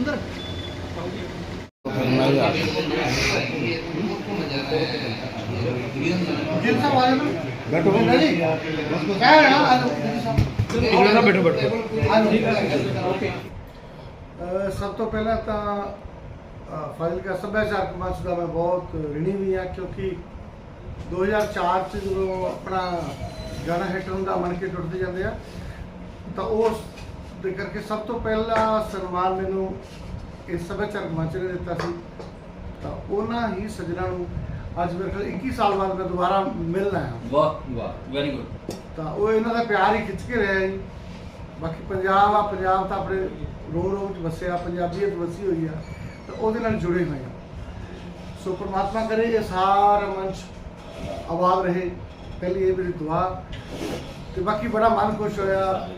ਅੰਦਰ। ਜਿੰਨ ਸਾਹਿਬ ਆ ਜਾਓ। ਬੈਠੋ। ਜੀ ਕਹਿ ਰਿਹਾ ਆ ਜਾਓ ਇਹਨਾਂ ਨਾਲ ਬੈਠੋ ਬੈਠੋ। ਆ ਜਾਓ ਅਹ ਸਭ ਤੋਂ ਪਹਿਲਾਂ ਤਾਂ ਫਾਜ਼ਿਲਕਾ ਸੱਭਿਆਚਾਰਕ ਮੰਚ ਦਾ ਮੈਂ ਬਹੁਤ ਰਿਣੀ ਵੀ ਹਾਂ ਕਿਉਂਕਿ 2004 ਚ ਜਦੋਂ ਆਪਣਾ ਗਾਣਾ ਹਿੱਟ ਹੁੰਦਾ ਮਨ ਕੇ ਟੁੱਟਦੇ ਜਾਂਦੇ ਆ ਤਾਂ ਉਸ ਦੇ ਕਰਕੇ ਸਭ ਤੋਂ ਪਹਿਲਾ ਸਨਮਾਨ ਮੈਨੂੰ ਇਸ ਸੱਭਿਆਚਾਰਕ ਮੰਚ ਨੇ ਦਿੱਤਾ ਸੀ। ਤਾਂ ਉਹਨਾਂ ਹੀ ਸੱਜਣਾ ਨੂੰ ਅੱਜ ਮੇਰੇ ਖਿਆਲ 21 ਸਾਲ ਬਾਅਦ ਮੈਂ ਦੁਬਾਰਾ ਮਿਲਣਾ ਹੈ। ਵਾਹ ਵਾਹ ਵੈਰੀ ਗੁੱਡ ਤਾਂ ਉਹ ਇਹਨਾਂ ਦਾ ਪਿਆਰ ਹੀ ਖਿੱਚ ਕੇ ਰਿਹਾ ਜੀ। ਬਾਕੀ ਪੰਜਾਬ ਆ ਪੰਜਾਬ ਤਾਂ ਆਪਣੇ ਰੋ ਰੋ ਚ ਵਸਿਆ ਪੰਜਾਬੀਅਤ ਵਸੀ ਹੋਈ ਆ ਤਾਂ ਉਹਦੇ ਨਾਲ ਜੁੜੇ ਹੋਏ ਆ ਸੋ ਪ੍ਰਮਾਤਮਾ ਕਰੇ ਇਹ ਸਾਰਾ ਮੰਚ ਆਬਾਦ ਰਹੇ। ਪਹਿਲੀ ਇਹ ਮੇਰੀ ਦੁਆ। ਤੇ ਬਾਕੀ ਬੜਾ ਮਨ ਖੁਸ਼ ਹੋਇਆ।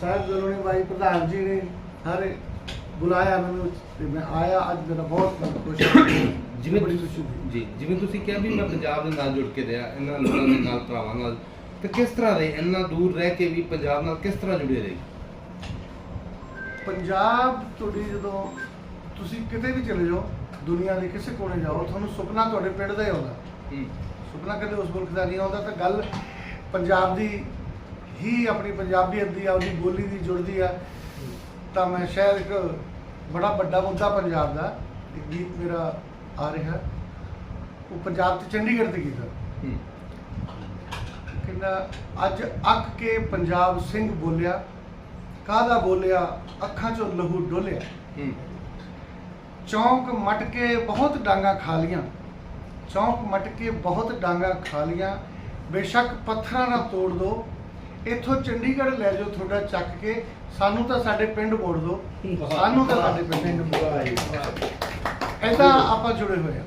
ਸਾਹਿਬ ਜਲੋਣੀ ਬਾਈ ਪ੍ਰਧਾਨ ਜੀ ਨੇ ਸਾਰੇ ਬੁਲਾਇਆ ਮੈਨੂੰ ਤੇ ਮੈਂ ਆਇਆ ਅੱਜ ਮੇਰਾ ਬਹੁਤ ਮਨ ਖੁਸ਼ ਹੈ ਜਿਵੇਂ ਬੜੀ ਖੁਸ਼ੀ ਹੋਈ। ਜੀ ਜਿਵੇਂ ਤੁਸੀਂ ਕਿਹਾ ਵੀ ਮੈਂ ਪੰਜਾਬ ਦੇ ਨਾਲ ਜੁੜ ਕੇ ਰਿਹਾ ਇਹਨਾਂ ਲੋਕਾਂ ਦੇ ਨਾਲ ਭਰਾਵਾਂ ਨਾਲ ਤੇ ਕਿਸ ਤਰ੍ਹਾਂ ਰਹੇ? ਇੰਨਾ ਦੂਰ ਰਹਿ ਕੇ ਵੀ ਪੰਜਾਬ ਨਾਲ ਕਿਸ ਤਰ੍ਹਾਂ ਜੁੜੇ ਰਹੇ? ਪੰਜਾਬ ਤੁਹਾਡੀ ਜਦੋਂ ਤੁਸੀਂ ਕਿਤੇ ਵੀ ਚਲੇ ਜਾਓ ਦੁਨੀਆ ਦੇ ਕਿਸੇ ਕੋਨੇ ਜਾਓ ਤੁਹਾਨੂੰ ਸੁਪਨਾ ਤੁਹਾਡੇ ਪਿੰਡ ਦਾ ਹੀ ਆਉਂਦਾ। ਸੁਪਨਾ ਕਦੇ ਉਸ ਮੁਲਕ ਦਾ ਨਹੀਂ ਆਉਂਦਾ ਤਾਂ ਗੱਲ ਪੰਜਾਬ ਦੀ ਹੀ ਆਪਣੀ ਪੰਜਾਬੀਅਤ ਦੀ ਆਪਣੀ ਬੋਲੀ ਦੀ ਜੁੜਦੀ ਆ। ਤਾਂ ਮੈਂ ਸ਼ਾਇਦ ਇੱਕ ਬੜਾ ਵੱਡਾ ਮੁੱਦਾ ਪੰਜਾਬ ਦਾ ਇੱਕ ਗੀਤ ਮੇਰਾ ਆ ਰਿਹਾ। ਉਹ ਪੰਜਾਬ ਤੇ ਚੰਡੀਗੜ੍ਹ ਤੇ ਗੀਤ ਕਹਿੰਦਾ ਅੱਜ ਅੱਕ ਕੇ ਪੰਜਾਬ ਸਿੰਘ ਬੋਲਿਆ ਕਾਹਦਾ ਬੋਲਿਆ? ਅੱਖਾਂ 'ਚੋਂ ਲਹੂ ਡੋਲਿਆ। ਚੌਂਕ ਮਟ ਕੇ ਬਹੁਤ ਡਾਂਗਾ ਖਾ ਲੀਆਂ। ਚੌਂਕ ਮਟ ਕੇ ਬਹੁਤ ਡਾਂਗਾ ਖਾ ਲੀਆਂ। ਬੇਸ਼ੱਕ ਪੱਥਰਾਂ ਨਾਲ ਤੋੜ ਦੋ। ਇੱਥੋਂ ਚੰਡੀਗੜ੍ਹ ਲੈ ਜਾਓ ਤੁਹਾਡਾ ਚੱਕ ਕੇ। ਸਾਨੂੰ ਤਾਂ ਸਾਡੇ ਪਿੰਡ ਮੋੜ ਦਿਓ। ਸਾਨੂੰ ਤਾਂ ਸਾਡੇ ਪਿੰਡ ਐਦਾਂ ਆਪਾਂ ਜੁੜੇ ਹੋਏ ਆ।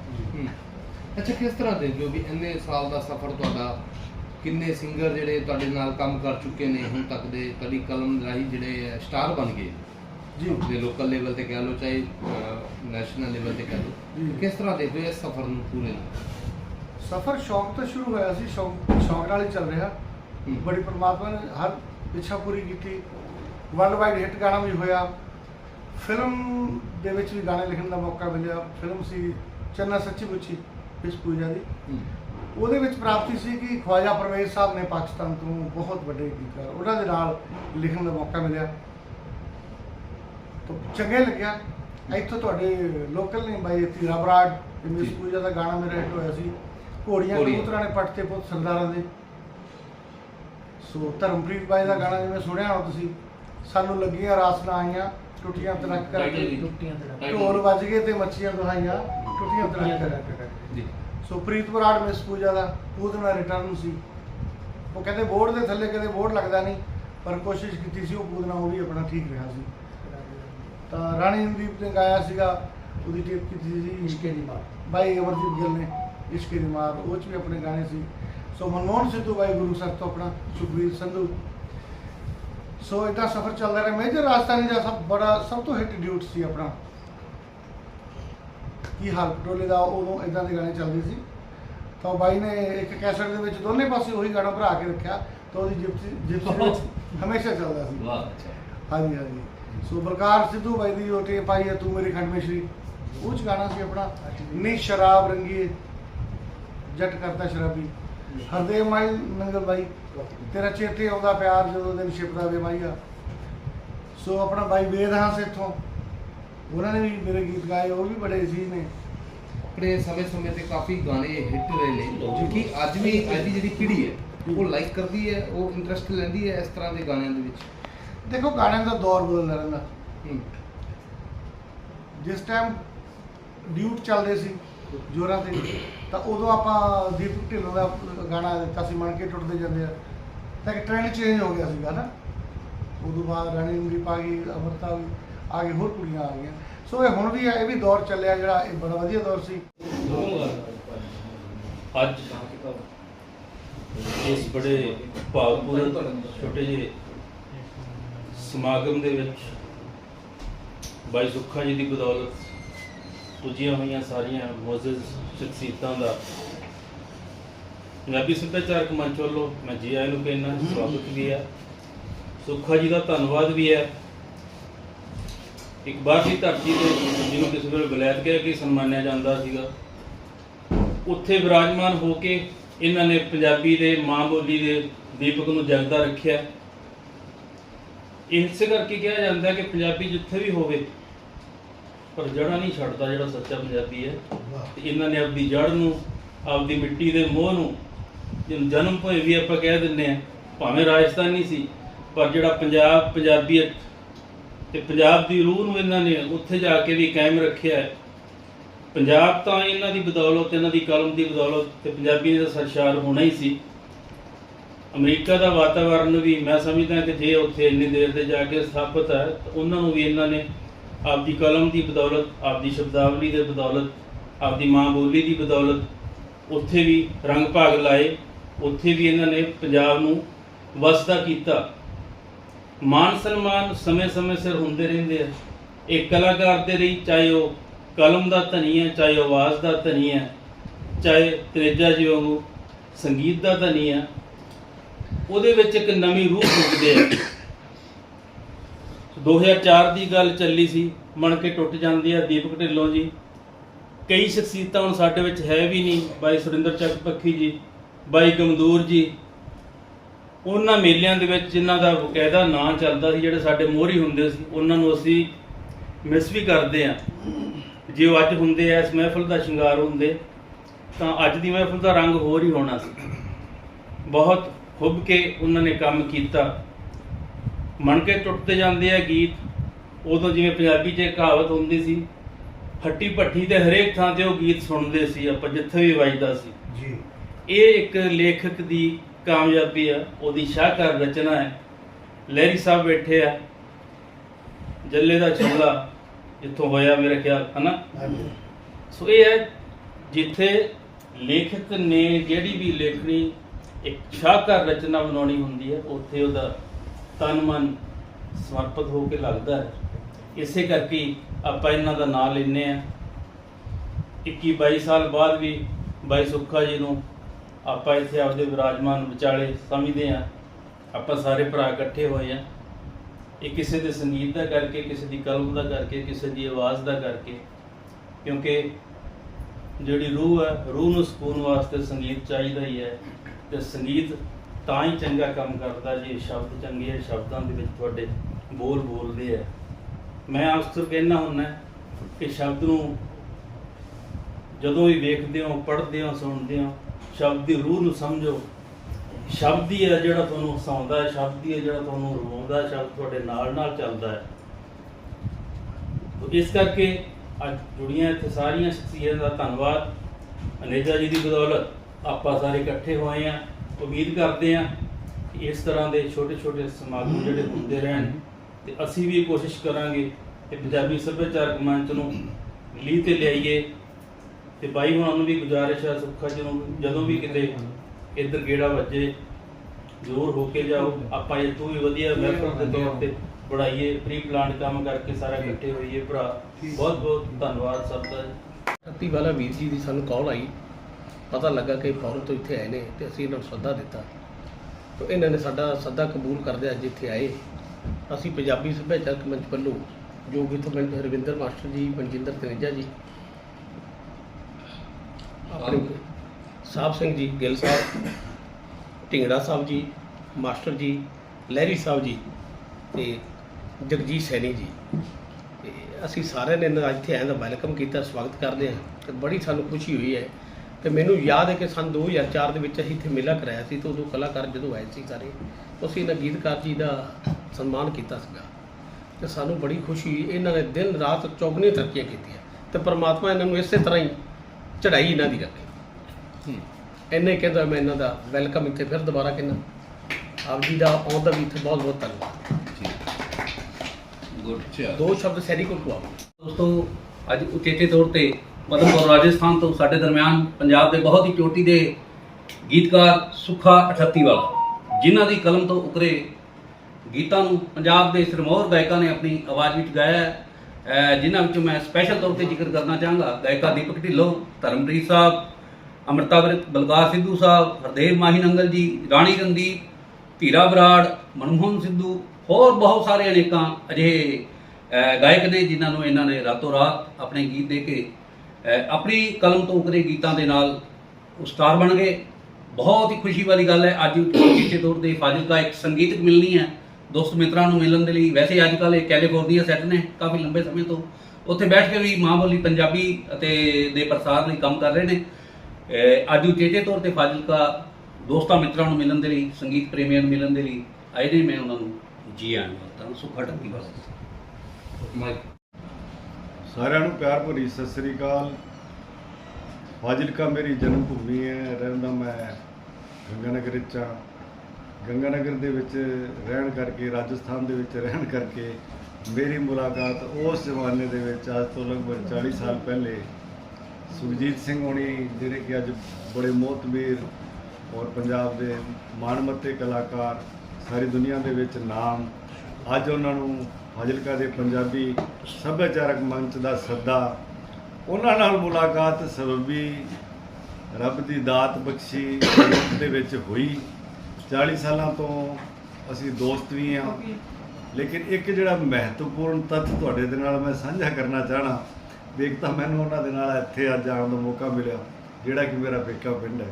ਅੱਛਾ ਕਿਸ ਤਰ੍ਹਾਂ ਦੇਖਦੇ ਹੋ ਵੀ ਇੰਨੇ ਸਾਲ ਦਾ ਸਫ਼ਰ ਤੁਹਾਡਾ ਕਿੰਨੇ ਸਿੰਗਰ ਜਿਹੜੇ ਤੁਹਾਡੇ ਨਾਲ ਕੰਮ ਕਰ ਚੁੱਕੇ ਨੇ ਹੁਣ ਤੱਕ ਦੇ ਤੁਹਾਡੀ ਕਲਮ ਰਾਹੀਂ ਜਿਹੜੇ ਸਟਾਰ ਬਣ ਗਏ? ਜੀ। ਦੇ ਲੋਕਲ ਲੈਵਲ ਤੇ ਕਹਿ ਲਓ ਚਾਹੇ ਨੈਸ਼ਨਲ ਲੈਵਲ ਤੇ ਕਹਿ ਜੀ। ਲਓ ਕਿਸ ਤਰ੍ਹਾਂ ਦੇਖਦੇ ਹੋ ਇਸ ਸਫ਼ਰ ਨੂੰ ਪੂਰੇ ਨੂੰ ਸਫ਼ਰ ਸ਼ੌਂਕ ਤੋਂ ਸ਼ੁਰੂ ਹੋਇਆ ਸੀ ਸ਼ੌਂਕ ਸ਼ੌਂਕ ਨਾਲ ਹੀ ਚੱਲ ਰਿਹਾ। ਬੜੀ ਪਰਮਾਤਮਾ ਨੇ ਹਰ ਇੱਛਾ ਪੂਰੀ ਕੀਤੀ। ਵਰਲਡ ਵਾਈਡ ਹਿੱਟ ਗਾਣਾ ਵੀ ਹੋਇਆ। ਫਿਲਮ ਦੇ ਵਿੱਚ ਵੀ ਗਾਣੇ ਲਿਖਣ ਦਾ ਮੌਕਾ ਮਿਲਿਆ। ਫਿਲਮ ਸੀ ਚੰਨਾ ਸੱਚੀ ਮੁੱਚੀ ਇਸ ਪੂਜਾ ਦੀ। ਉਹਦੇ ਵਿੱਚ ਪ੍ਰਾਪਤੀ ਸੀ ਕਿ ਖਵਾਜਾ ਪਰਵੇਜ਼ ਸਾਹਿਬ ਨੇ ਪਾਕਿਸਤਾਨ ਤੋਂ ਬਹੁਤ ਵੱਡੇ ਗੀਤਕਾਰ ਉਹਨਾਂ ਦੇ ਨਾਲ ਲਿਖਣ ਦਾ ਮੌਕਾ ਮਿਲਿਆ। ਤਾਂ ਚੰਗੇ ਲੱਗਿਆ। ਇੱਥੋਂ ਤੁਹਾਡੇ ਲੋਕਲ ਨੇ ਬਾਈ ਤੀਰਾ ਬਰਾੜ ਤੇ ਮਿਸ। ਪੂਜਾ ਦਾ ਗਾਣਾ ਮੇਰਾ ਹਿੱਟ ਹੋਇਆ ਸੀ। ਘੋੜੀਆਂ। ਕਬੂਤਰਾਂ ਨੇ ਪੱਟ ਤੇ ਪੁੱਤ ਸਰਦਾਰਾਂ ਦੇ। ਸੋ ਧਰਮਪ੍ਰੀਤ ਬਾਈ ਦਾ ਗਾਣਾ ਜਿਵੇਂ ਸੁਣਿਆ ਹੋ ਤੁਸੀਂ ਸਾਨੂੰ ਲੱਗੀਆਂ ਰਾਸਨਾ ਆਈਆਂ ਟੁੱਟੀਆਂ ਤਨਕ ਕਰਕੇ ਟਾਈਟਲ ਢੋਲ ਵੱਜ ਗਏ ਤੇ ਮੱਛੀਆਂ ਦੁਹਾਈਆਂ ਟੁੱਟੀਆਂ ਤਨਕ ਕਰਕੇ ਜੀ। ਸੋ ਪ੍ਰੀਤ ਬਰਾੜ ਮਿਸ ਪੂਜਾ ਦਾ ਪੂਦਨਾ ਰਿਟਰਨ ਸੀ। ਉਹ ਕਹਿੰਦੇ ਬੋਰਡ ਦੇ ਥੱਲੇ ਕਦੇ ਬੋਰਡ ਲੱਗਦਾ ਨਹੀਂ ਪਰ ਕੋਸ਼ਿਸ਼ ਕੀਤੀ ਸੀ ਉਹ ਪੂਦਨਾ ਉਹ ਵੀ ਆਪਣਾ ਠੀਕ ਰਿਹਾ ਸੀ। ਤਾਂ ਰਾਣੀ ਇੰਦੀਪ ਨੇ ਗਾਇਆ ਸੀਗਾ ਉਹਦੀ ਟੇਪ ਕੀਤੀ ਸੀ। ਇਸ਼ਕੇ ਦੀ ਮਾਰ। ਬਾਈ ਅਮਰਜੀਤ ਗਿੱਲ ਨੇ ਇਸ਼ਕੇ ਦੀ ਮਾਰ ਉਹ ਚ ਵੀ ਆਪਣੇ ਗਾਣੇ ਸੀ। ਸੋ ਮਨਮੋਹਨ ਸਿੱਧੂ ਬਾਈ ਗੁਰੂ ਸਰ ਤੋਂ ਆਪਣਾ ਸੁਖਬੀਰ ਸੰਧੂ। ਸੋ ਇਦਾਂ ਸਫ਼ਰ ਚੱਲਦਾ ਰਿਹਾ। ਮੇਜਰ ਰਾਜਸਥਾਨੀ ਦਾ ਸਭ ਬੜਾ ਸਭ ਤੋਂ ਹਿੱਟ ਡਿਊਟ ਸੀ ਆਪਣਾ। ਕੀ ਹਾਲ ਪਟੋਲੇ ਦਾ? ਉਦੋਂ ਇਦਾਂ ਦੇ ਗਾਣੇ ਚੱਲਦੇ ਸੀ। ਤਾਂ ਬਾਈ ਨੇ ਇੱਕ ਕੈਸਟ ਦੇ ਵਿੱਚ ਦੋਨੇ ਪਾਸੇ ਉਹੀ ਗਾਣਾ ਭਰਾ ਕੇ ਰੱਖਿਆ ਤਾਂ ਉਹਦੀ ਜਿਪਸੀ ਜਿਪਸੀ ਵਿੱਚ ਹਮੇਸ਼ਾ ਚੱਲਦਾ ਸੀ। ਵਾਹ ਅੱਛਾ। ਹਾਂਜੀ ਹਾਂਜੀ। ਸੋ ਬਲਕਾਰ ਸਿੱਧੂ ਬਾਈ ਦੀ ਉਹ ਟੇਪ ਆਈ ਹੈ ਤੂੰ ਮੇਰੀ ਖੰਡ ਮਿਸ਼ਰੀ। ਉਹ ਚ ਗਾਣਾ ਸੀ ਆਪਣਾ ਨੀ ਸ਼ਰਾਬ ਰੰਗੀ ਜੱਟ ਕਰਦਾ ਸ਼ਰਾਬੀ। ਹਰਦੇਵ ਮਾਈ ਨੰਗਲ ਬਾਈ ਤੇਰਾ ਚੇਤੇ ਆਉਂਦਾ ਪਿਆਰ ਜਦੋਂ ਦਿਨ ਛਿਪਦਾ ਵੇ ਮਾਈਆ ਸੋ ਆਪਣਾ ਬਾਈ ਵੇਦ ਹਾਂ ਇੱਥੋਂ। ਉਹਨਾਂ ਨੇ ਵੀ ਮੇਰੇ ਗੀਤ ਗਾਏ ਉਹ ਵੀ ਬੜੇ ਸੀ ਨੇ। ਆਪਣੇ ਸਮੇਂ-ਸਮੇਂ ਤੇ ਕਾਫੀ ਗਾਣੇ ਹਿੱਟ ਰਹੇ ਨੇ ਜੋ ਕਿ ਅੱਜ ਵੀ ਅੱਜ ਦੀ ਜਿਹੜੀ ਪੀੜ੍ਹੀ ਹੈ ਉਹ ਲਾਈਕ ਕਰਦੀ ਹੈ ਉਹ ਇੰਟਰਸਟ ਲੈਂਦੀ ਹੈ ਇਸ ਤਰ੍ਹਾਂ ਦੇ ਗਾਣਿਆਂ ਦੇ ਵਿੱਚ। ਦੇਖੋ ਗਾਣਿਆਂ ਦਾ ਦੌਰ ਬਦਲਦਾ ਰਹਿੰਦਾ ਹੂੰ। ਜਿਸ ਟਾਈਮ ਡਿਊਟ ਚੱਲਦੇ ਸੀ ਜੋਰਾਂ ਤੇ। ਤਾਂ ਉਦੋਂ ਆਪਾਂ ਦੀਪਕ ਢਿੱਲੋਂ ਦਾ ਗਾਣਾ ਦਿੱਤਾ ਮਣ ਕੇ ਟੁੱਟਦੇ ਜਾਂਦੇ ਆ। ਤਾਂ ਇੱਕ ਟ੍ਰੈਂਡ ਚੇਂਜ ਹੋ ਗਿਆ ਸੀਗਾ ਨਾ। ਉਦੋਂ ਬਾਅਦ ਰਾਣੀ ਇੰਦਰੀ ਪਾ ਗਈ ਅਮਰਤਾ ਵੀ ਆ ਗਈ, ਹੋਰ ਕੁੜੀਆਂ ਆ ਗਈਆਂ। ਸੋ ਇਹ ਹੁਣ ਵੀ ਇਹ ਵੀ ਦੌਰ ਚੱਲਿਆ ਜਿਹੜਾ ਇਹ ਬੜਾ ਵਧੀਆ ਦੌਰ ਸੀ। ਅੱਜ ਇਸ ਬੜੇ ਭਾਵਪੂਰਨ ਛੋਟੇ ਜਿਹੇ ਸਮਾਗਮ ਦੇ ਵਿੱਚ ਬਾਈ ਸੁੱਖਾ ਜੀ ਦੀ ਬਦੌਲਤ ਪੁੱਜੀਆਂ ਹੋਈਆਂ ਸਾਰੀਆਂ ਮੋਜ਼ਜ਼ ਸ਼ਖਸੀਅਤਾਂ ਦਾ। ਪੰਜਾਬੀ ਸੱਭਿਆਚਾਰਕ ਮੰਚ ਵੱਲੋਂ ਮੈਂ ਜੀ ਆਇਆਂ ਨੂੰ ਕਹਿਣਾ ਸਵਾਗਤ ਵੀ ਹੈ। ਸੁੱਖਾ ਜੀ ਦਾ ਧੰਨਵਾਦ ਵੀ ਹੈ। ਇੱਕ ਬਾਹਰਲੀ ਧਰਤੀ ਤੇ ਜਿਹਨੂੰ ਕਿਸੇ ਵੇਲੇ ਬਲੈਤ ਕਹਿ ਕੇ ਸਨਮਾਨਿਆ ਜਾਂਦਾ ਸੀਗਾ ਉੱਥੇ ਵਿਰਾਜਮਾਨ ਹੋ ਕੇ ਇਹਨਾਂ ਨੇ ਪੰਜਾਬੀ ਦੇ ਮਾਂ ਬੋਲੀ ਦੇ ਦੀਪਕ ਨੂੰ ਜਗਦਾ ਰੱਖਿਆ। ਇਸੇ ਕਰਕੇ ਕਿਹਾ ਜਾਂਦਾ ਕਿ ਪੰਜਾਬੀ ਜਿੱਥੇ ਵੀ ਹੋਵੇ ਪਰ ਜੜ੍ਹਾਂ ਨਹੀਂ ਛੱਡਦਾ ਜਿਹੜਾ ਸੱਚਾ ਪੰਜਾਬੀ ਹੈ। ਤੇ ਇਹਨਾਂ ਨੇ ਆਪਦੀ ਜੜ ਨੂੰ ਆਪਦੀ ਮਿੱਟੀ ਦੇ ਮੋਹ ਨੂੰ ਜਿਹਨੂੰ ਜਨਮ ਭੋਏ ਵੀ ਆਪਾਂ ਕਹਿ ਦਿੰਦੇ ਆ ਭਾਵੇਂ ਰਾਜਸਥਾਨੀ ਸੀ ਪਰ ਜਿਹੜਾ ਪੰਜਾਬ ਪੰਜਾਬੀਅਤ ਤੇ ਪੰਜਾਬ ਦੀ ਰੂਹ ਨੂੰ ਇਹਨਾਂ ਨੇ ਉੱਥੇ ਜਾ ਕੇ ਵੀ ਕਾਇਮ ਰੱਖਿਆ ਹੈ। ਪੰਜਾਬ ਤਾਂ ਇਹਨਾਂ ਦੀ ਬਦੌਲਤ ਇਹਨਾਂ ਦੀ ਕਲਮ ਦੀ ਬਦੌਲਤ ਤੇ ਪੰਜਾਬੀ ਦਾ ਸਰਸ਼ਾਰ ਹੋਣਾ ਹੀ ਸੀ। ਅਮਰੀਕਾ ਦਾ ਵਾਤਾਵਰਣ ਵੀ ਮੈਂ ਸਮਝਦਾ ਕਿ ਜੇ ਉੱਥੇ ਇੰਨੀ ਦੇਰ ਤੇ ਜਾ ਕੇ ਸਥਾਪਿਤ ਹੈ ਤਾਂ ਉਹਨਾਂ ਨੂੰ ਵੀ ਇਹਨਾਂ ਨੇ ਆਪਦੀ ਕਲਮ ਦੀ ਬਦੌਲਤ, ਆਪਦੀ ਸ਼ਬਦਾਵਲੀ ਦੇ ਬਦੌਲਤ, ਆਪਦੀ ਮਾਂ ਬੋਲੀ ਦੀ ਬਦੌਲਤ ਉੱਥੇ ਵੀ ਰੰਗ ਭਾਗ ਲਾਏ, ਉੱਥੇ ਵੀ ਇਹਨਾਂ ਨੇ ਪੰਜਾਬ ਨੂੰ ਵਸਦਾ ਕੀਤਾ। ਮਾਨ ਸਨਮਾਨ ਸਮੇਂ-ਸਮੇਂ ਸਿਰ ਹੁੰਦੇ ਰਹਿੰਦੇ ਆ। ਇਹ ਕਲਾਕਾਰ ਦੇ ਲਈ ਚਾਹੇ ਉਹ ਕਲਮ ਦਾ ਧਨੀ ਹੈ, ਚਾਹੇ ਆਵਾਜ਼ ਦਾ ਧਨੀ ਹੈ, ਚਾਹੇ ਤ੍ਰੇਜਾ ਜੀ ਵਾਂਗੂ ਸੰਗੀਤ ਦਾ ਧਨੀ ਹੈ, ਉਹਦੇ ਵਿੱਚ ਇੱਕ ਨਵੀਂ ਰੂਹ ਫੁੱਕਦੇ ਆ। 2004 ਦੀ ਗੱਲ ਚੱਲੀ ਸੀ, ਮਣ ਕੇ ਟੁੱਟ ਜਾਂਦੀ ਆ ਦੀਪਕ ਢਿੱਲੋਂ ਜੀ। ਕਈ ਸ਼ਖਸੀਅਤਾਂ ਹੁਣ ਸਾਡੇ ਵਿੱਚ ਹੈ ਵੀ ਨਹੀਂ, ਬਾਈ ਸੁਰਿੰਦਰ ਚੱਕ ਪੱਖੀ ਜੀ, ਬਾਈ ਗਮਦੂਰ ਜੀ। ਉਹਨਾਂ ਮੇਲਿਆਂ ਦੇ ਵਿੱਚ ਜਿਨ੍ਹਾਂ ਦਾ ਬਕਾਇਦਾ ਨਾਂ ਚੱਲਦਾ ਸੀ, ਜਿਹੜੇ ਸਾਡੇ ਮੋਹਰੀ ਹੁੰਦੇ ਸੀ, ਉਹਨਾਂ ਨੂੰ ਅਸੀਂ ਮਿਸ ਵੀ ਕਰਦੇ ਆ। ਜੇ ਉਹ ਅੱਜ ਹੁੰਦੇ ਆ, ਇਸ ਮਹਿਫਲ ਦਾ ਸ਼ਿੰਗਾਰ ਹੁੰਦੇ, ਤਾਂ ਅੱਜ ਦੀ ਮਹਿਫਲ ਦਾ ਰੰਗ ਹੋਰ ਹੀ ਹੋਣਾ ਸੀ। ਬਹੁਤ ਖੁੱਬ ਕੇ ਉਹਨਾਂ ਨੇ ਕੰਮ ਕੀਤਾ। ਮਣ ਕੇ ਟੁੱਟਦੇ ਜਾਂਦੇ ਆ ਗੀਤ। ਉਦੋਂ ਜਿਵੇਂ ਪੰਜਾਬੀ 'ਚ ਕਹਾਵਤ ਹੁੰਦੀ ਸੀ ਹੱਟੀ ਭੱਠੀ ਤੇ ਹਰੇਕ ਥਾਂ ਤੇ ਉਹ ਗੀਤ ਸੁਣਦੇ ਸੀ ਆਪਾਂ ਜਿੱਥੇ ਵੀ ਵੱਜਦਾ ਸੀ। ਜੀ। ਇਹ ਇੱਕ ਲੇਖਕ ਦੀ ਕਾਮਯਾਬੀ ਆ ਉਹਦੀ ਸ਼ਾਹਕਾਰ ਰਚਨਾ ਹੈ। ਲਹਿਰੀ ਸਾਹਿਬ ਬੈਠੇ ਆ। ਜੱਲੇ ਦਾ ਛੋਲਾ ਜਿੱਥੋਂ ਹੋਇਆ ਮੇਰੇ ਖਿਆਲ ਹਨਾ? ਸੋ ਇਹ ਹੈ ਜਿੱਥੇ ਲੇਖਕ ਨੇ ਜਿਹੜੀ ਵੀ ਲੇਖਣੀ ਇੱਕ ਸ਼ਾਹਕਾਰ ਰਚਨਾ ਬਣਾਉਣੀ ਹੁੰਦੀ ਹੈ ਉੱਥੇ ਉਹਦਾ ਤਨ ਮਨ ਸਮਰਪਿਤ ਹੋ ਕੇ ਲੱਗਦਾ ਹੈ। ਇਸੇ ਕਰਕੇ ਆਪਾਂ ਇਹਨਾਂ ਦਾ ਨਾਮ ਲੈਂਦੇ ਆ 21 22 ਸਾਲ ਬਾਅਦ ਵੀ ਬਾਈ ਸੁੱਖਾ ਜੀ ਨੂੰ ਆਪਾਂ ਇੱਥੇ ਆਪਦੇ ਵਿਰਾਜਮਾਨ ਵਿਚਾਲੇ ਸਮਝਦੇ ਆ ਆਪਾਂ ਸਾਰੇ ਭਰਾ ਇਕੱਠੇ ਹੋਏ ਆ ਇਹ ਕਿਸੇ ਦੇ ਸੰਗੀਤ ਦਾ ਕਰਕੇ, ਕਿਸੇ ਦੀ ਕਲਮ ਦਾ ਕਰਕੇ, ਕਿਸੇ ਦੀ ਆਵਾਜ਼ ਦਾ ਕਰਕੇ, ਕਿਉਂਕਿ ਜਿਹੜੀ ਰੂਹ ਹੈ, ਰੂਹ ਨੂੰ ਸਕੂਨ ਵਾਸਤੇ ਸੰਗੀਤ ਚਾਹੀਦਾ ਹੀ ਹੈ। ਤੇ ਸੰਗੀਤ ਤਾਂ ਹੀ ਚੰਗਾ ਕੰਮ ਕਰਦਾ ਜੀ ਸ਼ਬਦ ਚੰਗੇ ਹੈ ਸ਼ਬਦਾਂ ਦੇ ਵਿੱਚ ਤੁਹਾਡੇ ਬੋਲ ਬੋਲਦੇ ਆ। ਮੈਂ ਅਕਸਰ ਕਹਿਣਾ ਹੁੰਦਾ ਕਿ ਸ਼ਬਦ ਨੂੰ ਜਦੋਂ ਵੀ ਵੇਖਦੇ ਹੋ, ਪੜ੍ਹਦੇ ਹੋ, ਸੁਣਦੇ ਹੋ, ਸ਼ਬਦ ਦੀ ਰੂਹ ਨੂੰ ਸਮਝੋ। ਸ਼ਬਦ ਹੀ ਹੈ ਜਿਹੜਾ ਤੁਹਾਨੂੰ ਹਸਾਉਂਦਾ ਹੈ, ਸ਼ਬਦ ਹੀ ਹੈ ਜਿਹੜਾ ਤੁਹਾਨੂੰ ਰਵਾਉਂਦਾ ਹੈ, ਸ਼ਬਦ ਤੁਹਾਡੇ ਨਾਲ ਨਾਲ ਚੱਲਦਾ ਹੈ। ਇਸ ਕਰਕੇ ਅੱਜ ਜੁੜੀਆਂ ਇੱਥੇ ਸਾਰੀਆਂ ਸ਼ਖਸੀਅਤਾਂ ਦਾ ਧੰਨਵਾਦ। ਅਨੇਜਾ ਜੀ ਦੀ ਬਦੌਲਤ ਆਪਾਂ ਸਾਰੇ ਇਕੱਠੇ ਹੋਏ ਆ ਉਮੀਦ ਕਰਦੇ ਆ ਕਿ ਇਸ ਤਰ੍ਹਾਂ ਦੇ ਛੋਟੇ ਛੋਟੇ ਸਮਾਗਮ ਜਿਹੜੇ ਹੁੰਦੇ ਰਹਿਣ ਤੇ ਅਸੀਂ ਵੀ ਕੋਸ਼ਿਸ਼ ਕਰਾਂਗੇ ਕਿ ਪੰਜਾਬੀ ਸੱਭਿਆਚਾਰਕ ਮੰਚ ਨੂੰ ਲੀ ਤੇ ਲਿਆਈਏ ਤੇ ਬਾਈ ਹੁਣਾਂ ਨੂੰ ਵੀ ਗੁਜ਼ਾਰਿਸ਼ ਆ ਸੁੱਖਾ ਜੀ ਜਦੋਂ ਵੀ ਕਿਤੇ ਇੱਧਰ ਗੇੜਾ ਵੱਜੇ, ਜ਼ਰੂਰ ਹੋ ਕੇ ਜਾਓ। ਆਪਾਂ ਇਹ ਤੋਂ ਵੀ ਵਧੀਆ ਮਹਿਫਲ ਦੇ ਤੌਰ ਤੇ ਬਣਾਈਏ ਪ੍ਰੀ ਪਲਾਨ ਕੰਮ ਕਰਕੇ ਸਾਰਾ ਇਕੱਠੇ ਹੋਈਏ ਭਰਾ। ਬਹੁਤ ਬਹੁਤ ਧੰਨਵਾਦ ਸਭ ਦਾ। ਜੀ ਵਾਲਾ ਵੀਰ ਜੀ ਦੀ ਸਾਨੂੰ ਕਾਲ ਆਈ। ਪਤਾ ਲੱਗਾ ਕਿ ਫੌਰਨ ਤੋਂ ਇੱਥੇ ਆਏ ਨੇ ਤੇ ਅਸੀਂ ਇਹਨਾਂ ਨੂੰ ਸੱਦਾ ਦਿੱਤਾ। ਤੇ ਇਹਨਾਂ ਨੇ ਸਾਡਾ ਸੱਦਾ ਕਬੂਲ ਕਰਦੇ ਅੱਜ ਇੱਥੇ ਆਏ। ਅਸੀਂ ਪੰਜਾਬੀ ਸੱਭਿਆਚਾਰਕ ਮੰਚ ਵੱਲੋਂ ਜੋ ਕਿ ਇੱਥੋਂ ਮੈਨੂੰ ਰਵਿੰਦਰ ਮਾਸਟਰ ਜੀ ਮਨਜਿੰਦਰ ਤਨੇਜਾ ਜੀ ਆਪਣੇ ਸਾਹਿਬ ਸਿੰਘ ਜੀ ਗਿੱਲ ਸਾਹਿਬ ਢਿੰਗੜਾ ਸਾਹਿਬ ਜੀ ਮਾਸਟਰ ਜੀ ਲਹਿਰੀ ਸਾਹਿਬ ਜੀ ਤੇ ਜਗਜੀਤ ਸੈਣੀ ਜੀ। ਤੇ ਅਸੀਂ ਸਾਰਿਆਂ ਨੇ ਦਾ ਇੱਥੇ ਆਇਆਂ ਦਾ ਵੈਲਕਮ ਕੀਤਾ ਸਵਾਗਤ ਕਰਦੇ ਹਾਂ। ਤੇ ਬੜੀ ਸਾਨੂੰ ਖੁਸ਼ੀ ਹੋਈ ਹੈ ਤੇ ਮੈਨੂੰ ਯਾਦ ਹੈ ਕਿ ਸਨ 2004 ਦੇ ਵਿੱਚ ਅਸੀਂ ਇੱਥੇ ਮੇਲਾ ਕਰਾਇਆ ਸੀ ਤੇ ਉਦੋਂ ਕਲਾਕਾਰ ਜਦੋਂ ਆਏ ਸੀ ਸਾਰੇ ਅਸੀਂ ਇਹਨਾਂ ਗੀਤਕਾਰ ਜੀ ਦਾ ਸਨਮਾਨ ਕੀਤਾ ਸੀਗਾ। ਤੇ ਸਾਨੂੰ ਬੜੀ ਖੁਸ਼ੀ ਇਹਨਾਂ ਨੇ ਦਿਨ ਰਾਤ ਚੌਗਨੇ ਤਰੱਕੀਆਂ ਕੀਤੀਆਂ ਤੇ ਪ੍ਰਮਾਤਮਾ ਇਹਨਾਂ ਨੂੰ ਇਸੇ ਤਰ੍ਹਾਂ ਹੀ ਚੜ੍ਹਾਈ ਇਹਨਾਂ ਦੀ ਰੱਖੇ। ਇੰਨੇ ਕਹਿੰਦਾ ਮੈਂ ਇਹਨਾਂ ਦਾ ਵੈਲਕਮ ਇੱਥੇ ਫਿਰ ਦੁਬਾਰਾ ਕਹਿੰਦਾ ਆਪ ਜੀ ਦਾ ਆਉਣ ਦਾ ਵੀ ਇੱਥੇ ਬਹੁਤ ਬਹੁਤ ਧੰਨਵਾਦ। ਗੁੱਡ ਦੋ ਸ਼ਬਦ ਸੈਰੀ ਕੋਲ ਕੋ ਦੋਸਤੋ ਅੱਜ ਉਚੇਚੇ ਤੌਰ ਤੇ ਮਦਨਪੁਰ ਰਾਜਸਥਾਨ ਤੋਂ ਸਾਡੇ ਦਰਮਿਆਨ ਪੰਜਾਬ ਦੇ ਬਹੁਤ ਹੀ ਚੋਟੀ ਦੇ ਗੀਤਕਾਰ ਸੁੱਖਾ 38 ਵਾਲਾ ਜਿਨ੍ਹਾਂ ਦੀ ਕਲਮ ਤੋਂ ਉਕਰੇ ਗੀਤਾਂ ਨੂੰ ਪੰਜਾਬ ਦੇ ਸਿਰਮੌਰ ਗਾਇਕਾਂ ਨੇ ਆਪਣੀ ਆਵਾਜ਼ ਵਿੱਚ ਗਾਇਆ ਜਿਨ੍ਹਾਂ ਵਿੱਚੋਂ ਮੈਂ ਸਪੈਸ਼ਲ ਤੌਰ ਤੇ ਜ਼ਿਕਰ ਕਰਨਾ ਚਾਹਾਂਗਾ, ਗਾਇਕਾ ਦੀਪਕ ਢਿੱਲੋਂ, ਧਰਮਪ੍ਰੀਤ ਸਾਹਿਬ ਅਮਰਤਾ ਬਲਕਾਰ ਸਿੱਧੂ ਸਾਹਿਬ, ਹਰਦੇਵ ਮਾਹੀ ਨੰਗਲ ਜੀ, ਰਾਣੀ ਰਣਦੀਪ, ਧੀਰਾ ਬਰਾੜ, ਮਨਮੋਹਨ ਸਿੱਧੂ, ਹੋਰ ਬਹੁਤ ਸਾਰੇ ਅਨੇਕਾਂ ਅਜਿਹੇ ਗਾਇਕ ਨੇ ਜਿਨ੍ਹਾਂ ਨੂੰ ਇਹਨਾਂ ਨੇ ਰਾਤੋਂ ਰਾਤ ਆਪਣੇ ਗੀਤ ਦੇ ਕੇ ਆਪਣੀ ਕਲਮ ਤੋਂ ਉਕਰੇ ਗੀਤਾਂ ਦੇ ਨਾਲ ਉਸਤਾਰ ਬਣ ਗਏ। ਬਹੁਤ ਹੀ ਖੁਸ਼ੀ ਵਾਲੀ ਗੱਲ ਹੈ, ਅੱਜ ਕਿਸੇ ਤੌਰ ਤੇ ਫਾਜ਼ਿਲਕਾ ਇੱਕ ਸੰਗੀਤਕ ਮਿਲਣੀ ਹੈ। ਦੋਸਤ ਮਿੱਤਰਾਂ ਨੂੰ ਮਿਲਣ ਦੇ ਲਈ ਵੈਸੇ ਅੱਜ ਕੱਲ੍ਹ ਇਹ ਕੈਲੀਫੋਰਨੀਆ ਸੈੱਟ ਨੇ, ਕਾਫੀ ਲੰਬੇ ਸਮੇਂ ਤੋਂ। ਉੱਥੇ ਬੈਠ ਕੇ ਵੀ ਮਾਂ ਬੋਲੀ ਪੰਜਾਬੀ ਅਤੇ ਦੇ ਪ੍ਰਸਾਰ ਲਈ ਕੰਮ ਕਰ ਰਹੇ ਨੇ। ਅੱਜ ਉਚੇਚੇ ਤੌਰ ਤੇ ਫਾਜ਼ਿਲਕਾ ਦੋਸਤਾਂ ਮਿੱਤਰਾਂ ਨੂੰ ਮਿਲਣ ਦੇ ਲਈ, ਸੰਗੀਤ ਪ੍ਰੇਮੀਆਂ ਨੂੰ ਮਿਲਣ ਦੇ ਲਈ ਆਏ ਨੇ। ਮੈਂ ਉਹਨਾਂ ਨੂੰ ਜੀ ਆਇਆਂ ਕਰਦਾ ਸੁੱਖਾ ਟੱਕੀ ਬਸ। ਮਾਈਕ। ਸਾਰਿਆਂ ਨੂੰ ਪਿਆਰ ਭਰੀ ਸਤਿ ਸ੍ਰੀ ਅਕਾਲ। ਫਾਜ਼ਿਲਕਾ ਮੇਰੀ ਜਨਮ ਭੂਮੀ ਹੈ ਰਹਿੰਦਾ ਮੈਂ ਗੰਗਾਨਗਰ ਵਿੱਚ ਹਾਂ। ਗੰਗਾਨਗਰ ਦੇ ਵਿੱਚ ਰਹਿਣ ਕਰਕੇ, ਰਾਜਸਥਾਨ ਦੇ ਵਿੱਚ ਰਹਿਣ ਕਰਕੇ ਮੇਰੀ ਮੁਲਾਕਾਤ ਉਸ ਜ਼ਮਾਨੇ ਦੇ ਵਿੱਚ ਅੱਜ ਤੋਂ ਲਗਭਗ 40 ਸਾਲ ਪਹਿਲੇ ਸੁਖਜੀਤ ਸਿੰਘ ਹੋਣੀ, ਜਿਹੜੇ ਕਿ ਅੱਜ ਬੜੇ ਮੋਹਤਮੀਰ ਔਰ ਪੰਜਾਬ ਦੇ ਮਾਣਮੱਤੇ ਕਲਾਕਾਰ, ਸਾਰੀ ਦੁਨੀਆ ਦੇ ਵਿੱਚ ਨਾਮ ਅੱਜ ਉਹਨਾਂ ਨੂੰ ਫਾਜ਼ਿਲਕਾ ਦੇ ਪੰਜਾਬੀ ਸੱਭਿਆਚਾਰਕ ਮੰਚ ਦਾ ਸੱਦਾ, ਉਹਨਾਂ ਨਾਲ ਮੁਲਾਕਾਤ ਸਰਬੀ ਰੱਬ ਦੀ ਦਾਤ ਬਖਸ਼ੀ ਰੂਪ ਦੇ ਵਿੱਚ ਹੋਈ। 40 ਸਾਲਾਂ ਤੋਂ ਅਸੀਂ ਦੋਸਤ ਵੀ ਹਾਂ। ਲੇਕਿਨ ਇੱਕ ਜਿਹੜਾ ਮਹੱਤਵਪੂਰਨ ਤੱਥ ਤੁਹਾਡੇ ਦੇ ਨਾਲ ਮੈਂ ਸਾਂਝਾ ਕਰਨਾ ਚਾਹਣਾ, ਦੇਖ ਤਾਂ ਮੈਨੂੰ ਉਹਨਾਂ ਦੇ ਨਾਲ ਇੱਥੇ ਅੱਜ ਆਉਣ ਦਾ ਮੌਕਾ ਮਿਲਿਆ, ਜਿਹੜਾ ਕਿ ਮੇਰਾ ਪੇਕਾ ਪਿੰਡ ਹੈ।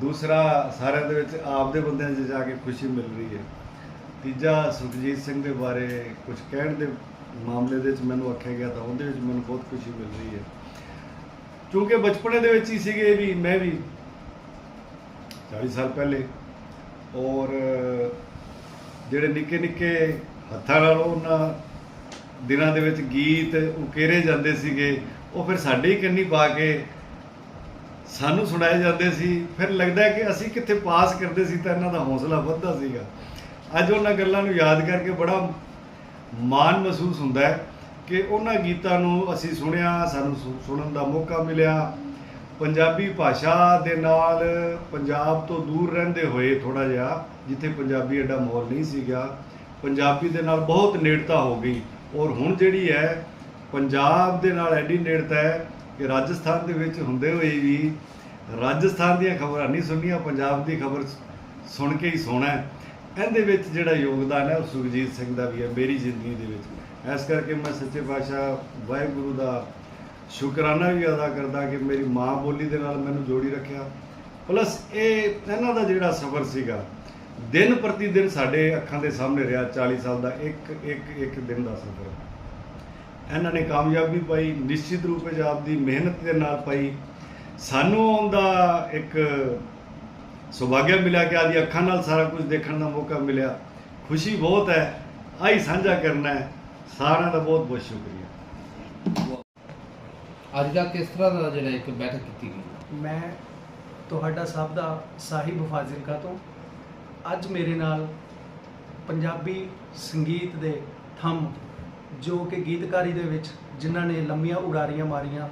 ਦੂਸਰਾ, ਸਾਰਿਆਂ ਦੇ ਵਿੱਚ ਆਪਦੇ ਬੰਦਿਆਂ 'ਚ ਜਾ ਕੇ ਖੁਸ਼ੀ ਮਿਲ ਰਹੀ ਹੈ। ਤੀਜਾ ਸੁਖਜੀਤ ਸਿੰਘ ਦੇ ਬਾਰੇ ਕੁਝ ਕਹਿਣ ਦੇ ਮਾਮਲੇ ਦੇ ਵਿੱਚ ਮੈਨੂੰ ਆਖਿਆ ਗਿਆ ਤਾਂ ਉਹਦੇ ਵਿੱਚ ਮੈਨੂੰ ਬਹੁਤ ਖੁਸ਼ੀ ਮਿਲ ਰਹੀ ਹੈ। ਕਿਉਂਕਿ ਬਚਪਨ ਦੇ ਵਿੱਚ ਹੀ ਸੀਗੇ ਵੀ ਮੈਂ ਵੀ 40 ਸਾਲ ਪਹਿਲੇ ਔਰ ਜਿਹੜੇ ਨਿੱਕੇ ਨਿੱਕੇ ਹੱਥਾਂ ਨਾਲ ਉਹਨਾਂ ਦਿਨਾਂ ਦੇ ਵਿੱਚ ਗੀਤ ਉਕੇਰੇ ਜਾਂਦੇ ਸੀਗੇ, ਉਹ ਫਿਰ ਸਾਡੇ ਹੀ ਕੰਨੀ ਪਾ ਕੇ ਸਾਨੂੰ ਸੁਣਾਏ ਜਾਂਦੇ ਸੀ। ਫਿਰ ਲੱਗਦਾ ਕਿ ਅਸੀਂ ਕਿੱਥੇ ਪਾਸ ਕਰਦੇ ਸੀ ਤਾਂ ਇਹਨਾਂ ਦਾ ਹੌਸਲਾ ਵੱਧਦਾ ਸੀਗਾ। ਅੱਜ ਉਹਨਾਂ ਗੱਲਾਂ ਨੂੰ ਯਾਦ ਕਰਕੇ ਬੜਾ ਮਾਣ ਮਹਿਸੂਸ ਹੁੰਦਾ ਹੈ ਕਿ ਉਹਨਾਂ ਗੀਤਾਂ ਨੂੰ ਅਸੀਂ ਸੁਣਿਆ, ਸਾਨੂੰ ਸੁ- ਸੁਣਨ ਦਾ ਮੌਕਾ ਮਿਲਿਆ। ਪੰਜਾਬੀ ਭਾਸ਼ਾ ਦੇ ਨਾਲ ਪੰਜਾਬ ਤੋਂ ਦੂਰ ਰਹਿੰਦੇ ਹੋਏ ਥੋੜਾ ਜਿਹਾ, ਜਿੱਥੇ ਪੰਜਾਬੀ ਐਡਾ ਮਾਹੌਲ ਨਹੀਂ ਸੀਗਾ, ਪੰਜਾਬੀ ਦੇ ਨਾਲ ਬਹੁਤ ਨੇੜਤਾ ਹੋ ਗਈ। ਔਰ ਹੁਣ ਜਿਹੜੀ ਹੈ, ਪੰਜਾਬ ਦੇ ਨਾਲ ਐਡੀ ਨੇੜਤਾ ਹੈ ਕਿ ਰਾਜਸਥਾਨ ਦੇ ਵਿੱਚ ਹੁੰਦੇ ਹੋਏ ਵੀ ਰਾਜਸਥਾਨ ਦੀਆਂ ਖਬਰਾਂ ਨਹੀਂ ਸੁਣਨੀਆਂ, ਪੰਜਾਬ ਦੀ ਖਬਰ ਸੁਣ ਕੇ ਹੀ ਸੋਣਾ ਇਹਦੇ ਵਿੱਚ ਜਿਹੜਾ ਯੋਗਦਾਨ ਹੈ ਉਹ ਸੁਖਜੀਤ ਸਿੰਘ ਦਾ ਵੀ ਹੈ, ਮੇਰੀ ਜ਼ਿੰਦਗੀ ਦੇ ਵਿੱਚ। ਇਸ ਕਰਕੇ ਮੈਂ ਸੱਚੇ ਪਾਤਸ਼ਾਹ ਵਾਹਿਗੁਰੂ ਦਾ ਸ਼ੁਕਰਾਨਾ ਵੀ ਅਦਾ ਕਰਦਾ ਕਿ ਮੇਰੀ ਮਾਂ ਬੋਲੀ ਦੇ ਨਾਲ ਮੈਨੂੰ ਜੋੜੀ ਰੱਖਿਆ। ਪਲੱਸ ਇਹ, ਇਹਨਾਂ ਦਾ ਜਿਹੜਾ ਸਫ਼ਰ ਸੀਗਾ, ਦਿਨ ਪ੍ਰਤੀ ਦਿਨ ਸਾਡੇ ਅੱਖਾਂ ਦੇ ਸਾਹਮਣੇ ਰਿਹਾ 40 ਸਾਲ ਦਾ ਇੱਕ ਇੱਕ ਇੱਕ ਦਿਨ ਦਾ ਸਫ਼ਰ। ਇਹਨਾਂ ਨੇ ਕਾਮਯਾਬੀ ਪਾਈ, ਨਿਸ਼ਚਿਤ ਰੂਪ ਵਿੱਚ ਆਪਦੀ ਮਿਹਨਤ ਦੇ ਨਾਲ ਪਾਈ। ਸਾਨੂੰ ਉਹਦਾ ਇੱਕ ਸੁਭਾਗਿਆ ਮਿਲਿਆ ਕਿ ਆਦੀ ਅੱਖਾਂ ਨਾਲ ਸਾਰਾ ਕੁਝ ਦੇਖਣ ਦਾ ਮੌਕਾ ਮਿਲਿਆ। ਖੁਸ਼ੀ ਬਹੁਤ ਹੈ। ਆਈ ਸਾਂਝਾ ਕਰਨਾ ਹੈ। ਸਾਰਿਆਂ ਦਾ ਬਹੁਤ ਬਹੁਤ ਸ਼ੁਕਰੀਆ। ਅੱਜ ਦਾ ਕਿਸ ਤਰ੍ਹਾਂ ਦਾ ਜਿਹੜਾ ਇੱਕ ਬੈਠਕ ਕੀਤੀ ਗਈ? ਮੈਂ ਤੁਹਾਡਾ ਸਭ ਦਾ ਸਾਹਿਬ ਫਾਜ਼ਿਲਕਾ ਤੋਂ। ਅੱਜ ਮੇਰੇ ਨਾਲ ਪੰਜਾਬੀ ਸੰਗੀਤ ਦੇ ਥੰਮ ਜੋ ਕਿ ਗੀਤਕਾਰੀ ਦੇ ਵਿੱਚ ਜਿਨ੍ਹਾਂ ਨੇ ਲੰਮੀਆਂ ਉਡਾਰੀਆਂ ਮਾਰੀਆਂ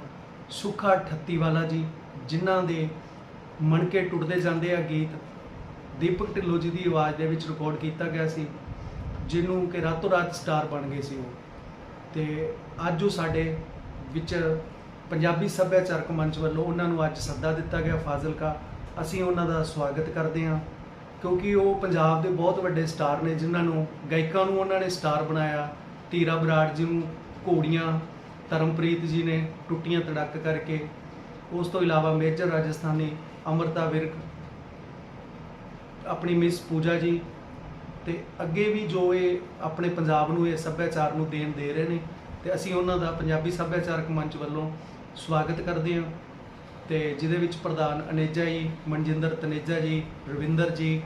ਸੁੱਖਾ ਠੱਤੀ ਵਾਲਾ ਜੀ ਜਿਨ੍ਹਾਂ ਦੇ ਮਣਕੇ ਟੁੱਟਦੇ ਜਾਂਦੇ ਆ ਗੀਤ। ਦੀਪਕ ਢਿੱਲੋਂ ਜੀ ਦੀ ਆਵਾਜ਼ ਦੇ ਵਿੱਚ ਰਿਕਾਰਡ ਕੀਤਾ ਗਿਆ ਸੀ, ਜਿਹਨੂੰ ਕਿ ਰਾਤੋਂ ਰਾਤ ਸਟਾਰ ਬਣ ਗਏ ਸੀ ਉਹ। ਤੇ ਅੱਜ ਉਹ ਸਾਡੇ ਵਿੱਚ ਪੰਜਾਬੀ ਸੱਭਿਆਚਾਰਕ ਮੰਚ ਵੱਲੋਂ ਉਹਨਾਂ ਨੂੰ ਅੱਜ ਸੱਦਾ ਦਿੱਤਾ ਗਿਆ ਫਾਜ਼ਿਲਕਾ। ਅਸੀਂ ਉਹਨਾਂ ਦਾ ਸਵਾਗਤ ਕਰਦੇ ਹਾਂ, ਕਿਉਂਕਿ ਉਹ ਪੰਜਾਬ ਦੇ ਬਹੁਤ ਵੱਡੇ ਸਟਾਰ ਨੇ, ਜਿਨ੍ਹਾਂ ਨੂੰ ਗਾਇਕਾਂ ਨੂੰ ਉਹਨਾਂ ਨੇ ਸਟਾਰ ਬਣਾਇਆ। ਧੀਰਾ ਬਰਾੜ ਜੀ ਨੂੰ ਘੋੜੀਆਂ, ਧਰਮਪ੍ਰੀਤ ਜੀ ਨੇ ਟੁੱਟੀਆਂ ਤੜੱਕ ਕਰਕੇ। ਉਸ ਤੋਂ ਇਲਾਵਾ ਮੇਜਰ ਰਾਜਸਥਾਨੀ ਅਮਰਤਾ ਵਿਰਕ, ਆਪਣੀ ਮਿਸ ਪੂਜਾ ਜੀ ਤੇ ਅੱਗੇ ਵੀ ਜੋ ਇਹ ਆਪਣੇ ਪੰਜਾਬ ਨੂੰ ਇਹ ਸੱਭਿਆਚਾਰ ਨੂੰ ਦੇਣ ਦੇ ਰਹੇ ਨੇ ਤੇ ਅਸੀਂ ਉਹਨਾਂ ਦਾ ਪੰਜਾਬੀ ਸੱਭਿਆਚਾਰਕ ਮੰਚ ਵੱਲੋਂ ਸਵਾਗਤ ਕਰਦੇ ਹਾਂ ਤੇ ਜਿਹਦੇ ਵਿੱਚ ਪ੍ਰਧਾਨ ਅਨੇਜਾ ਜੀ, ਮਨਜਿੰਦਰ ਤਨੇਜਾ ਜੀ, ਰਵਿੰਦਰ ਜੀ,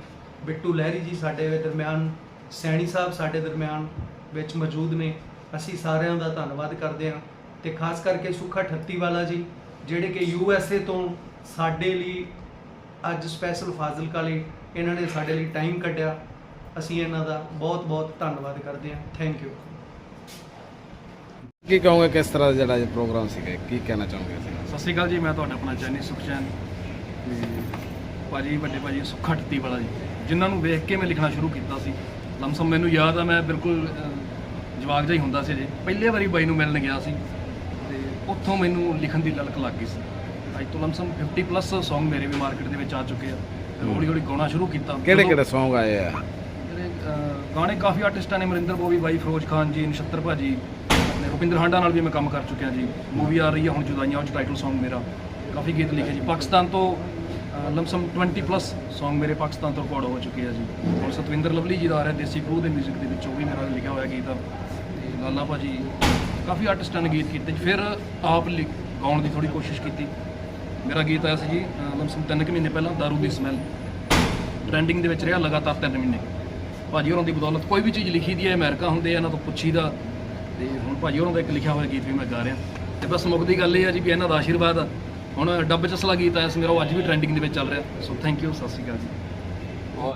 ਬਿੱਟੂ ਲਹਿਰੀ ਜੀ ਸਾਡੇ ਦਰਮਿਆਨ, ਸੈਣੀ ਸਾਹਿਬ ਸਾਡੇ ਦਰਮਿਆਨ ਵਿੱਚ ਮੌਜੂਦ ਨੇ। ਅਸੀਂ ਸਾਰਿਆਂ ਦਾ ਧੰਨਵਾਦ ਕਰਦੇ ਹਾਂ ਤੇ ਖਾਸ ਕਰਕੇ ਸੁੱਖਾ ਠੱਤੀ ਵਾਲਾ ਜੀ, ਜਿਹੜੇ ਕਿ ਯੂ ਐਸ ਏ ਤੋਂ ਸਾਡੇ ਲਈ ਅੱਜ ਸਪੈਸ਼ਲ ਫਾਜ਼ਿਲਕਾ ਲਈ ਇਹਨਾਂ ਨੇ ਸਾਡੇ ਲਈ ਟਾਈਮ ਕੱਢਿਆ। ਅਸੀਂ ਇਹਨਾਂ ਦਾ ਬਹੁਤ ਬਹੁਤ ਧੰਨਵਾਦ ਕਰਦੇ ਹਾਂ। ਥੈਂਕ ਯੂ ਕੀ ਕਹੋਗੇ ਕਿਸ ਤਰ੍ਹਾਂ ਦਾ ਜਿਹੜਾ ਇਹ ਪ੍ਰੋਗਰਾਮ ਸੀਗਾ? ਕੀ ਕਹਿਣਾ ਚਾਹੋਗੇ ਸਤਿ ਸ਼੍ਰੀ ਅਕਾਲ ਜੀ ਮੈਂ ਤੁਹਾਡਾ ਆਪਣਾ ਜੈਨੀ ਸੁਖਚੈਨ ਭਾਜੀ ਵੱਡੇ ਭਾਜੀ ਸੁੱਖਾ ਠੱਤੀ ਵਾਲਾ ਜੀ। ਜਿਨ੍ਹਾਂ ਨੂੰ ਵੇਖ ਕੇ ਮੈਂ ਲਿਖਣਾ ਸ਼ੁਰੂ ਕੀਤਾ ਸੀ। ਲਮਸਮ ਮੈਨੂੰ ਯਾਦ ਆ ਮੈਂ ਬਿਲਕੁਲ ਜਿਹਾ ਹੀ ਹੁੰਦਾ ਸੀ ਜੀ ਪਹਿਲੇ ਵਾਰੀ ਬਾਈ ਨੂੰ ਮਿਲਣ ਗਿਆ ਸੀ। ਤੇ ਉੱਥੋਂ ਮੈਨੂੰ ਲਿਖਣ ਦੀ ਲਲਕ ਲੱਗ ਗਈ ਸੀ। ਅੱਜ ਤੋਂ ਲਮਸਮ 50 ਪਲੱਸ Song ਮੇਰੇ ਵੀ ਮਾਰਕੀਟ ਦੇ ਵਿੱਚ ਆ ਚੁੱਕੇ ਆ। ਹੌਲੀ ਹੌਲੀ ਗਾਉਣਾ ਸ਼ੁਰੂ ਕੀਤਾ। ਕਿਹੜੇ ਕਿਹੜੇ Song ਆਏ ਆ? ਜਿਹੜੇ ਅਹ, ਗਾਣੇ ਕਾਫੀ ਆਰਟਿਸਟਾਂ ਨੇ ਮਰਿੰਦਰ ਬੋਵੀ ਬਾਈ ਫਿਰੋਜ਼ ਖਾਨ ਜੀ ਨਛੱਤਰ ਭਾਜੀ ਆਪਣੇ ਰੁਪਿੰਦਰ ਹਾਂਡਾ ਨਾਲ ਵੀ ਮੈਂ ਕੰਮ ਕਰ ਚੁੱਕਿਆ ਜੀ। ਮੂਵੀ ਆ ਰਹੀ ਹੈ ਹੁਣ ਜੁਦਾਈਆਂ ਉਹ 'ਚ ਟਾਈਟਲ Song ਮੇਰਾ। ਕਾਫੀ ਗੀਤ ਲਿਖੇ ਜੀ। ਪਾਕਿਸਤਾਨ ਤੋਂ ਲਮਸਮ 20 ਪਲੱਸ Song ਮੇਰੇ ਪਾਕਿਸਤਾਨ ਤੋਂ ਰਿਕਾਰਡ ਹੋ ਚੁੱਕੇ ਆ ਜੀ। ਹੁਣ ਸਤਵਿੰਦਰ ਲਵਲੀ ਜੀ ਦਾ ਆ ਰਿਹਾ ਦੇਸੀ ਕਰੂ ਦੇ 뮤직 ਦੇ ਵਿੱਚ ਉਹ ਵੀ ਮੇਰਾ ਲਿਖਿਆ ਹੋਇਆ ਗੀਤ ਆ। ਤੇ ਲਾਲਾ ਭਾਜੀ ਕਾਫੀ ਆਰਟਿਸਟਾਂ ਨੇ ਗੀਤ ਕੀਤੇ। ਜੀ। ਫਿਰ ਆਪ ਲਿ- ਗਾਉਣ ਦੀ ਥੋੜੀ ਕੋਸ਼ਿਸ਼ ਕੀਤੀ। ਮੇਰਾ ਗੀਤ ਆਇਆ ਸੀ ਜੀ ਅਹ, ਲਮਸਮ ਤਿੰਨ ਕੁ ਮਹੀਨੇ ਪਹਿਲਾਂ ਦਾਰੂ ਦੀ ਸਮੈਲ। ਟ੍ਰੈਂਡਿੰਗ ਦੇ ਵਿੱਚ ਰਿਹਾ ਲਗਾਤਾਰ ਤਿੰਨ ਮਹੀਨੇ। ਭਾਜੀ ਹੋਰਾਂ ਦੀ ਬਦੌਲਤ ਕੋਈ ਵੀ ਚੀਜ਼ ਲਿਖੀ ਦੀ ਹੈ ਅਮਰੀਕਾ ਹੁੰਦੇ ਆ ਇਹਨਾਂ ਤੋਂ ਪੁੱਛੀਦਾ। ਤੇ ਹੁਣ ਭਾਜੀ ਹੋਰਾਂ ਦਾ ਇੱਕ ਲਿਖਿਆ ਹੋਇਆ ਗੀਤ ਵੀ ਮੈਂ ਗਾ ਰਿਹਾ। ਤੇ ਬਸ ਮੁੱਕਦੀ ਗੱਲ ਇਹ ਆ ਜੀ ਵੀ ਇਹਨਾਂ ਦਾ ਆਸ਼ੀਰਵਾਦ ਆ। ਹੁਣ ਡੱਬ ਚਸਲਾ ਗੀਤ ਆਇਆ ਸੀ ਮੇਰਾ ਉਹ ਅੱਜ ਵੀ ਟ੍ਰੈਂਡਿੰਗ ਦੇ ਵਿੱਚ ਚੱਲ ਰਿਹਾ। ਸੋ ਥੈਂਕ ਯੂ ਸਤਿ ਸ਼੍ਰੀ ਅਕਾਲ ਜੀ।